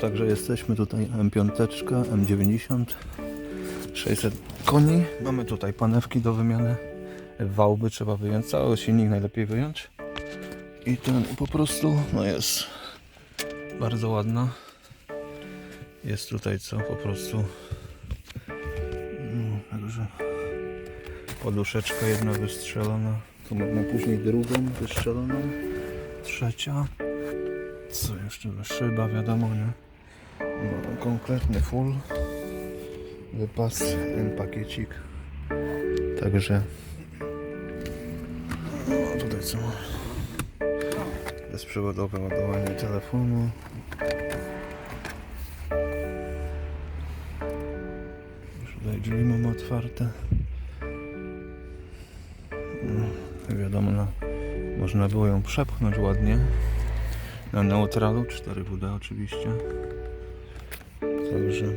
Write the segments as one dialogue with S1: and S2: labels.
S1: także jesteśmy tutaj M5, M90, 600 koni. Mamy tutaj panewki do wymiany. Wałby trzeba wyjąć, cały silnik najlepiej wyjąć. I ten po prostu no jest bardzo ładna. Jest tutaj co po prostu. No, także poduszeczka jedna wystrzelona. Tu mamy później drugą wystrzeloną. Trzecia. Co jeszcze? Szyba wiadomo, nie? Konkretny full. Wypas ten pakiecik. Także. No tutaj co? Bezprzewodowe ładowanie telefonu. Już tutaj drzwi mamy otwarte. No, wiadomo, no, można było ją przepchnąć ładnie. Na neutralu 4WD oczywiście. Także.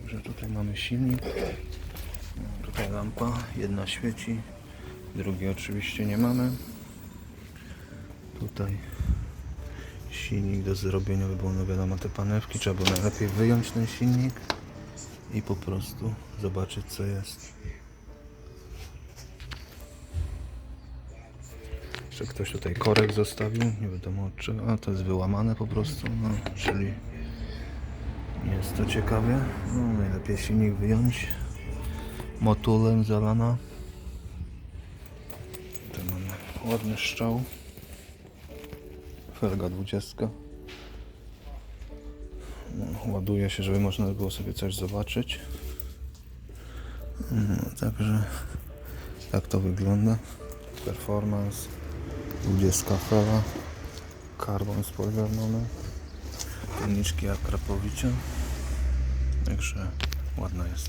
S1: Także tutaj mamy silnik. Tutaj lampa, jedna świeci, drugiej oczywiście nie mamy. Tutaj silnik do zrobienia, by było no wiadomo te panewki, trzeba było najlepiej wyjąć ten silnik i po prostu zobaczyć co jest. Jeszcze ktoś tutaj korek zostawił, nie wiadomo od czego, a to jest wyłamane po prostu, no, czyli nie jest to ciekawie. No, najlepiej silnik wyjąć motulem zalana. Tu mamy ładny strzał. Felga 20. No, ładuje się, żeby można było sobie coś zobaczyć. No, także tak to wygląda. Performance 20 fela. Carbon spoiler mamy. Pilniczki Akrapowicza. Także ładna jest.